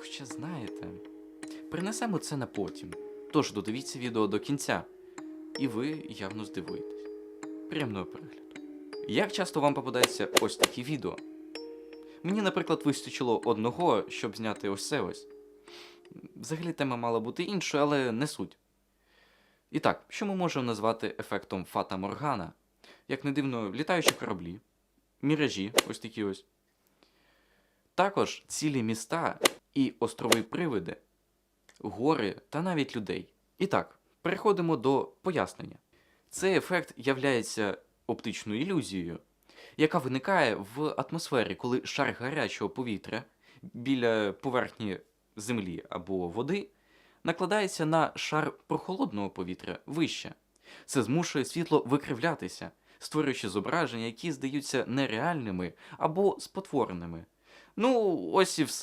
Хоча знаєте, принесемо це на потім. Тож додивіться відео до кінця, і ви явно здивуєтесь. Приємного перегляду. Як часто вам попадається ось такі відео? Мені, наприклад, вистачило одного, щоб зняти ось це ось. Взагалі тема мала бути іншою, але не суть. І так, що ми можемо назвати ефектом Фата Моргана? Як не дивно, літаючі кораблі, міражі, ось такі ось. Також цілі міста і острови привиди, гори та навіть людей. І так, переходимо до пояснення. Цей ефект являється оптичною ілюзією, яка виникає в атмосфері, коли шар гарячого повітря біля поверхні землі або води накладається на шар прохолодного повітря вище. Це змушує світло викривлятися, створюючи зображення, які здаються нереальними або спотвореними. Ну, ось і все.